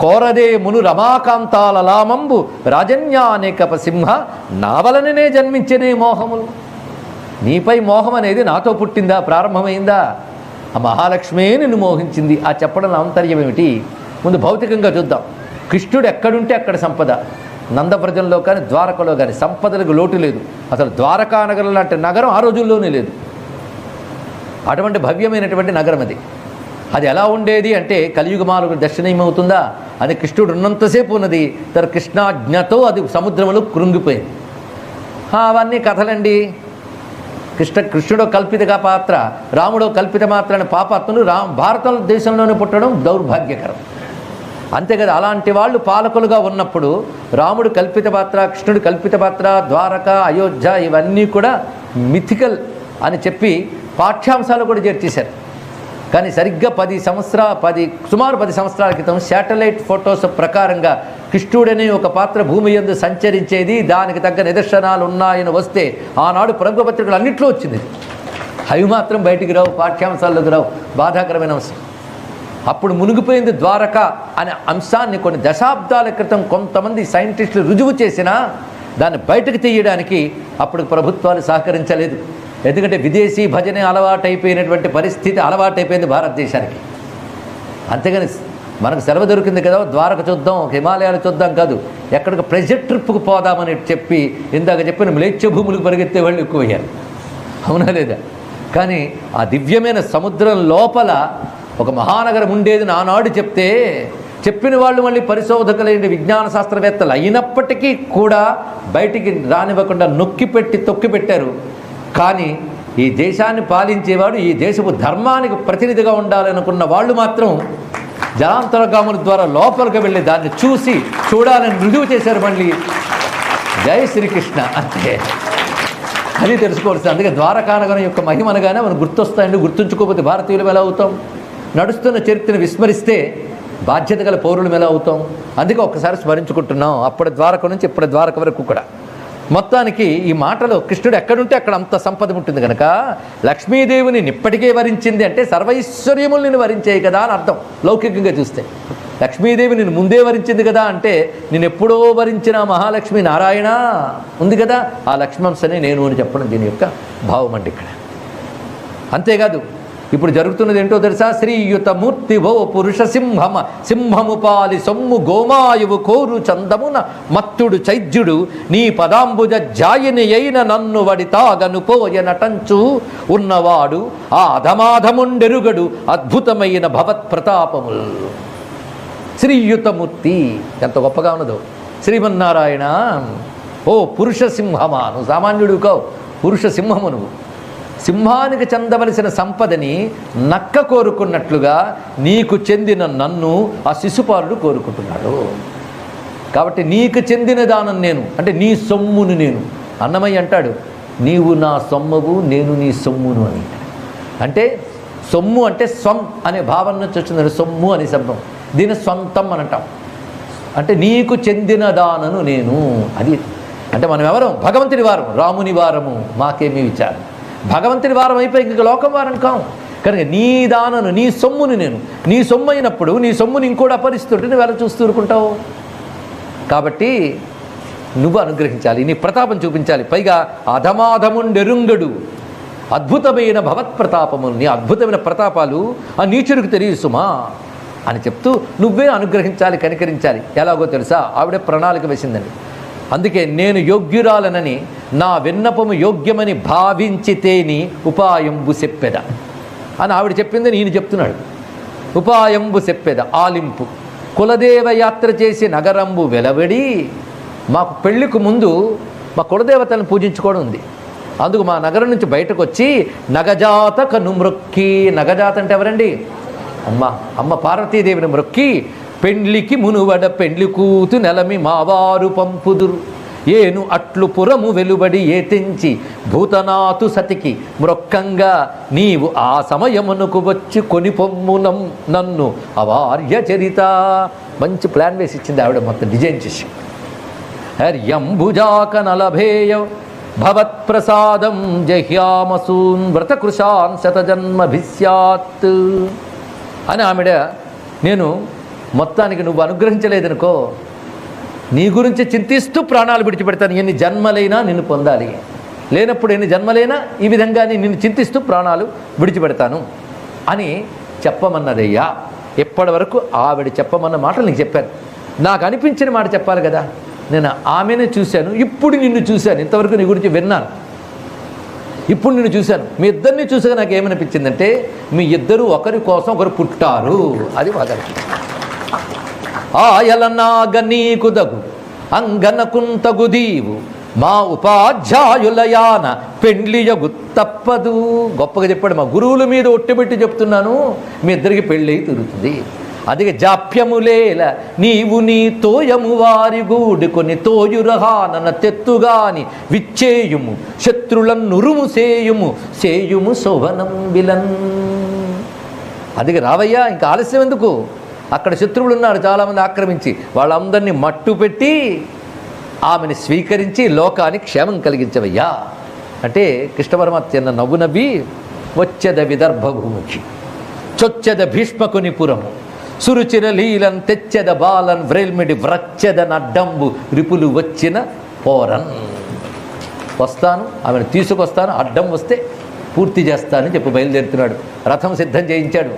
కోరదే మును రమాకాంతాల లామంబు రాజన్యానేకప సింహ నావలననే జన్మించనే మోహములు. నీపై మోహం అనేది నాతో పుట్టిందా ప్రారంభమైందా? ఆ మహాలక్ష్మే నిన్ను మోహించింది. ఆ చెప్పడం ఆంతర్యం ఏమిటి ముందు భౌతికంగా చూద్దాం. కృష్ణుడు ఎక్కడుంటే అక్కడ సంపద. నందవ్రజంలో కానీ ద్వారకలో కానీ సంపదలకు లోటు లేదు. అసలు ద్వారకా నగరం లాంటి నగరం ఆ రోజుల్లోనే లేదు. అటువంటి భవ్యమైనటువంటి నగరం అది. అది ఎలా ఉండేది అంటే కలియుగమాలకు దర్శనీయమవుతుందా అది కృష్ణుడు ఉన్నంతసేపు ఉన్నది. తన కృష్ణాజ్ఞతో అది సముద్రంలో కృంగిపోయింది. అవన్నీ కథలండి. కృష్ణ కృష్ణుడో కల్పితగా పాత్ర రాముడో కల్పిత మాత్ర అనే పాపాత్మలు రా భారత దేశంలోనే పుట్టడం దౌర్భాగ్యకరం. అంతే కదా అలాంటి వాళ్ళు పాలకులుగా ఉన్నప్పుడు రాముడు కల్పిత పాత్ర కృష్ణుడు కల్పిత పాత్ర ద్వారక అయోధ్య ఇవన్నీ కూడా మిథికల్ అని చెప్పి పాఠ్యాంశాలు కూడా చేర్చేశారు. కానీ సరిగ్గా పది సంవత్సరాల పది సుమారు పది సంవత్సరాల క్రితం శాటిలైట్ ఫొటోస్ ప్రకారంగా కృష్ణుడనే ఒక పాత్ర భూమి యందు సంచరించేది దానికి తగ్గ నిదర్శనాలు ఉన్నాయని వస్తే ఆనాడు ప్రముఖ పత్రికలు అన్నింటిలో వచ్చింది. అవి మాత్రం బయటికి రావు పాఠ్యాంశాల్లోకి రావు. బాధాకరమైన అంశం. అప్పుడు మునిగిపోయింది ద్వారక అనే అంశాన్ని కొన్ని దశాబ్దాల క్రితం కొంతమంది సైంటిస్టులు రుజువు చేసినా దాన్ని బయటకు తీయడానికి అప్పుడు ప్రభుత్వాలు సహకరించలేదు. ఎందుకంటే విదేశీ భజనే అలవాటైపోయినటువంటి పరిస్థితి అలవాటైపోయింది భారతదేశానికి. అంతేగాని మనకు సెలవు దొరికింది కదా ద్వారక చూద్దాం హిమాలయాలు చూద్దాం కాదు. ఎక్కడికి ప్రెజర్ ట్రిప్కు పోదామని చెప్పి ఇందాక చెప్పిన మ్లేచ్ఛ భూములకు పరిగెత్తే వాళ్ళు ఎక్కువయ్యారు. అవునా లేదా? కానీ ఆ దివ్యమైన సముద్రం లోపల ఒక మహానగరం ఉండేది నానాడు చెప్తే చెప్పిన వాళ్ళు మళ్ళీ పరిశోధకులైన విజ్ఞాన శాస్త్రవేత్తలు అయినప్పటికీ కూడా బయటికి రానివ్వకుండా నొక్కి పెట్టి తొక్కి పెట్టారు కానీ ఈ దేశాన్ని పాలించేవాడు ఈ దేశపు ధర్మానికి ప్రతినిధిగా ఉండాలనుకున్న వాళ్ళు మాత్రం జలాంతరగాముల ద్వారా లోపలికి వెళ్ళి దాన్ని చూసి చూడాలని రుజువు చేశారు మళ్ళీ. జై శ్రీకృష్ణ. అంతే అది తెలుసుకోవాల్సింది. అందుకే ద్వారకానగరం యొక్క మహిమనగానే మనం గుర్తొస్తాయండి. గుర్తుంచుకోకపోతే భారతీయులు ఎలా అవుతాం? నడుస్తున్న చరిత్రను విస్మరిస్తే బాధ్యత గల పౌరులు ఎలా అవుతాం? అందుకే ఒక్కసారి స్మరించుకుంటున్నాం. అప్పటి ద్వారక నుంచి ఇప్పటి ద్వారక వరకు కూడా. మొత్తానికి ఈ మాటలో కృష్ణుడు ఎక్కడుంటే అక్కడ అంత సంపద ఉంటుంది కనుక లక్ష్మీదేవిని ఇప్పటికే వరించింది అంటే సర్వైశ్వర్యములు నేను వరించాయి కదా అని అర్థం లౌకికంగా చూస్తే. లక్ష్మీదేవి నేను ముందే వరించింది కదా అంటే నేను ఎప్పుడో వరించిన మహాలక్ష్మి నారాయణ ఉంది కదా ఆ లక్ష్మంశనే నేను అని చెప్పడం దీని యొక్క భావం అండి ఇక్కడ. అంతేకాదు ఇప్పుడు జరుగుతున్నది ఏంటో తెలుసా? శ్రీయుత మూర్తి ఓ పురుష సింహమ. సింహము పాలి సొమ్ము గోమాయువు కోరు చందమున. మత్తుడు చైద్యుడు నీ పదాంబుజ జాయిని అయిన నన్ను వడి తాగను పోయనటంచు ఉన్నవాడు ఆ అధమాధముండెరుగడు అద్భుతమైన భవత్ ప్రతాపముల్ శ్రీయుతమూర్తి ఎంత గొప్పగా ఉన్నదో. శ్రీమన్నారాయణ ఓ పురుష సింహమా? నువ్వు సామాన్యుడు కావు. పురుష సింహము నువ్వు. సింహానికి చెందవలసిన సంపదని నక్క కోరుకున్నట్లుగా నీకు చెందిన నన్ను ఆ శిశుపాలుడు కోరుకుంటున్నాడు. కాబట్టి నీకు చెందిన దానం నేను అంటే నీ సొమ్మును నేను. అన్నమయ్య అంటాడు నీవు నా సొమ్మవు నేను నీ సొమ్మును అని. అంటే సొమ్ము అంటే స్వం అనే భావన నుంచి వచ్చింది సొమ్ము అనే శబ్దం. దీని సొంతం అని అంటాం. అంటే నీకు చెందిన దానను నేను. అది అంటే మనం ఎవరం భగవంతుని వారం రాముని వారము మాకేమీ విచారం. భగవంతుని వారం అయిపోయి ఇంక లోకం వారం కాం. కనుక నీ దానను నీ సొమ్ముని నేను నీ సొమ్ము అయినప్పుడు నీ సొమ్ముని ఇంకోటి అపరిస్తుంటే నువ్వు ఎలా చూస్తూ ఊరుకుంటావు? కాబట్టి నువ్వు అనుగ్రహించాలి నీ ప్రతాపం చూపించాలి. పైగా అధమాధముండెరుంగడు. అద్భుతమైన భవత్ప్రతాపము నీ అద్భుతమైన ప్రతాపాలు ఆ నీచుడికి తెలియదు సుమా అని చెప్తూ నువ్వే అనుగ్రహించాలి కనికరించాలి. ఎలాగో తెలుసా? ఆవిడ ప్రణాళిక వేసిందండి. అందుకే నేను యోగ్యురాలనని నా విన్నపము యోగ్యమని భావించితేని ఉపాయంబు చెప్పెద. అని ఆవిడ చెప్పింది నేను చెప్తున్నాడు. ఉపాయంబు చెప్పెద ఆలింపు. కులదేవ యాత్ర చేసి నగరంబు వెలవడి మాకు పెళ్ళికి ముందు మా కులదేవతలను పూజించుకోవడం ఉంది. అందుకు మా నగరం నుంచి బయటకు వచ్చి నగజాత కను మృక్కి. నగజాత అంటే ఎవరండి? అమ్మ అమ్మ పార్వతీదేవిని మ్రొక్కి పెండ్లికి మునువడ పెండ్లి కూతు నెలమి మావారు పంపుదురు. ఏను అట్లు పురము వెలుబడి ఏతించి భూతనాతు సతికి మ్రొక్కంగా నీవు ఆ సమయమునకు వచ్చి కొని పొమ్మునం నన్ను అవార్య చరిత. మంచి ప్లాన్ వేసి ఇచ్చింది ఆవిడ మొత్తం డిజైన్ చేసి. హర్యంభుజాక నలభేయ. భవత్ప్రసాదం జహ్యామసూన్ వ్రతకృషాన్ శతజన్మభిస్యాత్ అని ఆమెడ నేను మొత్తానికి నువ్వు అనుగ్రహించలేదనుకో నీ గురించి చింతిస్తూ ప్రాణాలు విడిచిపెడతాను. ఎన్ని జన్మలైనా నిన్ను పొందాలి. లేనప్పుడు ఎన్ని జన్మలైనా ఈ విధంగా నిన్ను చింతిస్తూ ప్రాణాలు విడిచిపెడతాను అని చెప్పమన్నదయ్యా. ఎప్పటి వరకు ఆవిడ చెప్పమన్న మాటలు నీకు చెప్పాను. నాకు అనిపించిన మాట చెప్పాలి కదా. నేను ఆమెనే చూశాను. ఇప్పుడు నిన్ను చూశాను. ఇంతవరకు నీ గురించి విన్నాను. ఇప్పుడు నిన్ను చూశాను. మీ ఇద్దరిని చూసాక నాకు ఏమనిపించిందంటే మీ ఇద్దరు ఒకరి కోసం ఒకరు పుట్టారు. అది వాదన. ఆయలనాగ నీకుదగు అంగనకుంతగు దీవు మా ఉపాధ్యాయులయాన పెండ్లియగు తప్పదు. గొప్పగా చెప్పాడు మా గురువుల మీద ఒట్టిపెట్టి చెప్తున్నాను మీ ఇద్దరికి పెళ్ళి తిరుగుతుంది. అందుకే జాప్యములేల నీవు నీ తోయము వారి గూడుకొని కొన్ని తోయురహానన తెత్తుగాని విచ్చేయుము శత్రులను నురుము సేయుము సేయుము శోభనం విలన్ అదిగ రావయ్యా ఇంకా ఆలస్యం ఎందుకు? అక్కడ శత్రువులు ఉన్నారు చాలామంది ఆక్రమించి. వాళ్ళందరినీ మట్టు పెట్టి ఆమెను స్వీకరించి లోకానికి క్షేమం కలిగించవయ్యా. అంటే కృష్ణ పరమాత్మ నవ్వు నవ్వి వచ్చెద విదర్భ భూమికి చొచ్చెద భీష్మకుని పురము సురుచిన లీలన్ తెచ్చెద బాలన్ వ్రేల్మిడి వ్రచ్చెద నడ్డంబు రిపులు వచ్చిన పోరన్. వస్తాను ఆమెను తీసుకొస్తాను అడ్డం వస్తే పూర్తి చేస్తానని చెప్పి బయలుదేరుతున్నాడు. రథం సిద్ధం చేయించాడు.